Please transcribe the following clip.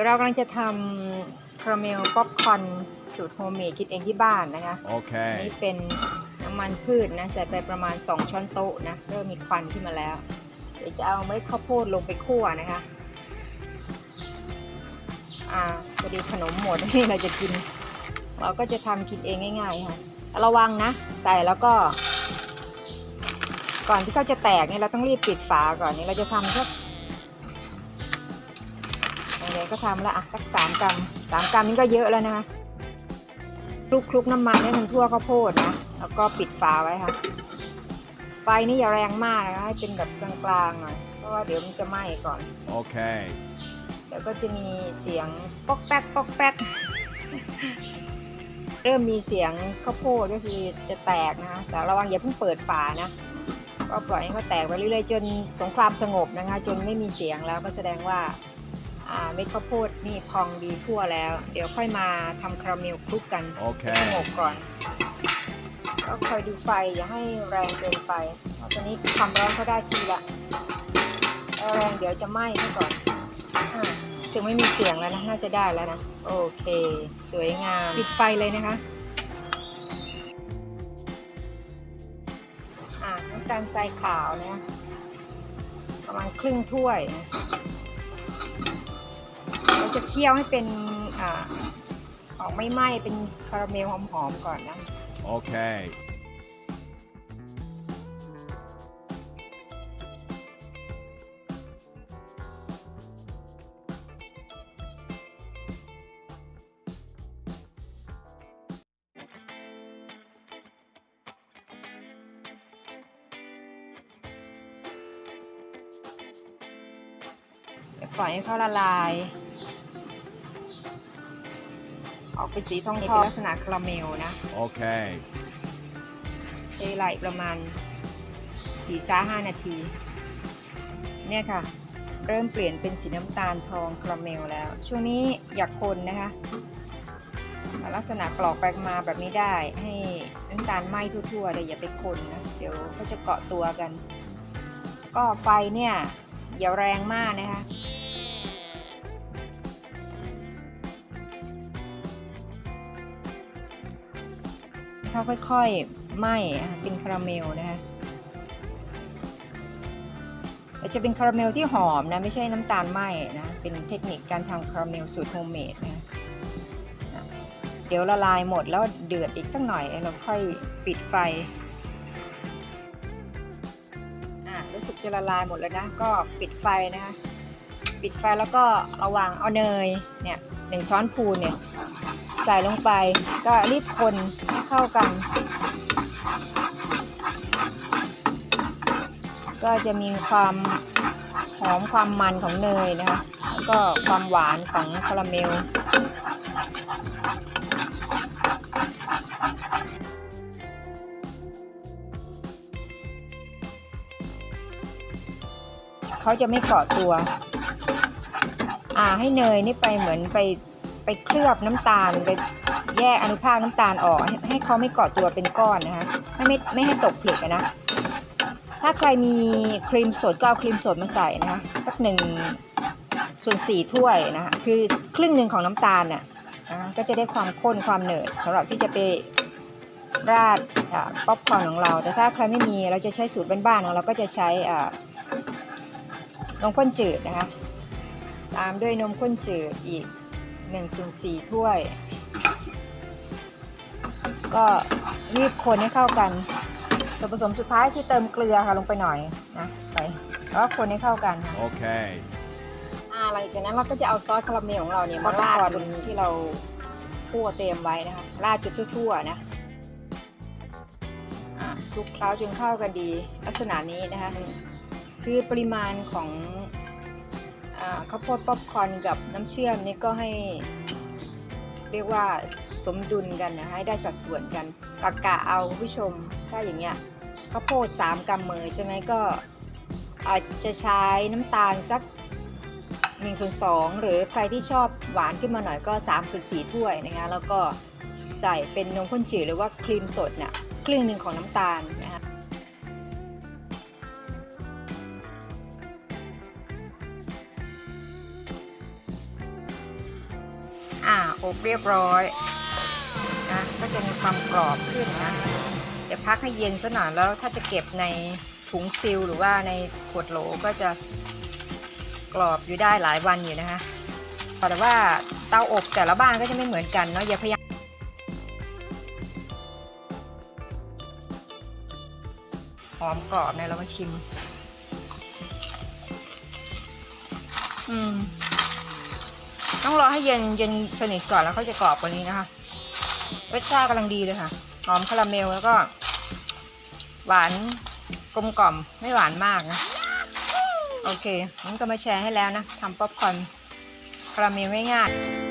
ดี๋ยวเรากำลังจะทำคาราเมลป๊อปคอร์นสูตรโฮมเมดคิดเองที่บ้านนะคะอัน Okay. นี้เป็นน้ำมันพืชนะใส่ไปประมาณ 2 ช้อนโต๊ะนะเริ่มมีควันขึ้นมาแล้ว เดี๋ยวจะเอาเมล็ดข้าวโพดลงไปคั่วนะคะอ่าพอดีขนมหมดนี่เราจะกิน เราก็จะทำกินเองง่ายๆค่ะระวังนะ ใส่แล้วก็ ก่อนที่เขาจะแตกเนี่ยเราต้องรีบปิดฝาก่อนนี่เราจะทำสัก อะไรก็ทำแล้วอะสักสามกรัมสามกรัมนี่ก็เยอะแล้วนะคะคลุกคลุกน้ำมันให้มันทั่วข้าวโพดนะแล้วก็ปิดฝาไว้ค่ะ ไฟนี่อย่าแรงมากนะคะให้เป็นแบบกลางๆหน่อยเพราะว่าเดี๋ยวมันจะไหม้ก่อน Okay. เดี๋ยวก็จะมีเสียงป๊อกแป๊กป๊อกแป๊กเริ่มมีเสียงข้าวโพดก็คือจะแตกนะคะแต่ระวังอย่าเพิ่งเปิดฝานะ ก็ปล่อยให้เขาแตกไปเรื่อยๆจนสงครามสงบนะคะ จนไม่มีเสียงแล้วก็แสดงว่าอ่า เม็ดข้าวโพดนี่พองดีทั่วแล้ว เดี๋ยวค่อยมาทำคาราเมลคลุกกันโอเคให้สงบก่อนก็คอยดูไฟอย่าให้แรงเกินไปตอนนี้ความร้อนเขาได้ทีละแรงเดี๋ยวจะไหม้ซะก่อนอ่าซึ่งไม่มีเสียงแล้วนะน่าจะได้แล้วนะ โอเค สวยงามปิดไฟเลยนะคะอ่าน้ำตาลทรายขาวนะประมาณครึ่งถ้วยนะเรา จะเคี่ยวให้เป็นอ่าออกไม่ไหม้เป็นคาราเมลหอมๆก่อนนะ Okay. เดี๋ยวปล่อยให้เขาละลาย ออกเป็นสีทองทองลักษณะคาราเมลนะ Okay. ใช้เวลาอีกประมาณสี่ซ้าห้านาที เนี่ยค่ะ เริ่มเปลี่ยนเป็นสีน้ำตาลทองคาราเมลแล้ว ช่วงนี้อยากคนนะคะลักษณะกรอกไปมาแบบนี้ได้ ให้น้ำตาลไหม้ทั่วๆเลยอย่าไปคนนะเดี๋ยวเขาจะเกาะตัวกัน ก็ไฟเนี่ยอย่าแรงมากนะคะ เขาค่อยๆไหม้เป็นคาราเมลนะคะแต่จะเป็นคาราเมลที่หอมนะ ไม่ใช่น้ำตาลไหม้นะ เป็นเทคนิคการทำคาราเมลสูตรโฮมเมดนะเดี๋ยวละลายหมดแล้วเดือดอีกสักหน่อยเราค่อยปิดไฟอะรู้สึกจะละลายหมดแล้วนะ ก็ปิดไฟนะคะ ปิดไฟแล้วก็ระวังเอาเนยเนี่ยหนึ่งช้อนพูนเนี่ยใส่ลงไปก็รีบคน เข้ากัน ก็จะมีความหอมความมันของเนยนะคะแล้วก็ความหวานของคาราเมลเขาจะไม่เกาะตัว อ่าให้เนยนี่ไปเหมือนไปไปเคลือบน้ำตาลไป แยกอนุภาคน้ำตาลออก ให้เขาไม่เกาะตัวเป็นก้อนนะคะไม่ไม่ไม่ให้ตกผลึกนะ ถ้าใครมีครีมสดก็เอาครีมสดมาใส่นะคะสักหนึ่งส่วนสี่ถ้วยนะคะคือครึ่งหนึ่งของน้ำตาลน่ะอ่าก็จะได้ความข้นความเหนืดสำหรับที่จะไปราดป๊อปคอร์นของเรา แต่ถ้าใครไม่มีเราจะใช้สูตรบ้านๆของเราก็จะใช้นมข้นจืดนะคะ ตามด้วยนมข้นจืดอีก1ส่วน4ถ้วย ก็รีบคนให้เข้ากันส่วนผสมสุดท้ายคือเติมเกลือค่ะลงไปหน่อยนะไปแล้วก็คนให้เข้ากัน Okay. อ่าหลังจากนั้นเราก็จะเอาซอสคาราเมลของเราเนี่ยมาราดบนที่เราคั่วเตรียมไว้นะคะราดจุดทั่วๆนะอ่าคลุกเคล้าจนเข้ากันดีลักษณะนี้นะคะ คือปริมาณของอ่าข้าวโพดป๊อปคอร์นกับน้ำเชื่อมนี่ก็ให้ เรียกว่า สมดุลกันนะให้ได้สัดส่วนกันกะกะเอาผู้ชมถ้าอย่างเงี้ยข้าวโพด3กำมือใช่ไหมก็อาจจะใช้น้ำตาลสัก1ส่วน2หรือใครที่ชอบหวานขึ้นมาหน่อยก็3ส่วน4ถ้วยนะคะแล้วก็ใส่เป็นนมข้นจืดหรือว่าครีมสดเนี่ยครึ่งหนึ่งของน้ำตาลนะคะอบเรียบร้อย นะก็จะมีความกรอบขึ้นนะเดี๋ยวพักให้เย็นซะหน่อยแล้วถ้าจะเก็บในถุงซิลหรือว่าในขวดโหลก็จะกรอบอยู่ได้หลายวันอยู่นะคะแต่ว่าเตาอบแต่ละบ้านก็จะไม่เหมือนกันเนาะอย่าพยายามหอมกรอบเนี่ยเรามาชิม อืม ต้องรอให้เย็นเย็นสนิทก่อนแล้วเขาจะกรอบกว่านี้นะคะ รสชาติกำลังดีเลยค่ะ หอมคาราเมลแล้วก็ หวานกลมกล่อมไม่หวานมากนะ โอเคงั้นก็มาแชร์ให้แล้วนะทำป๊อปคอร์นคาราเมลง่ายๆ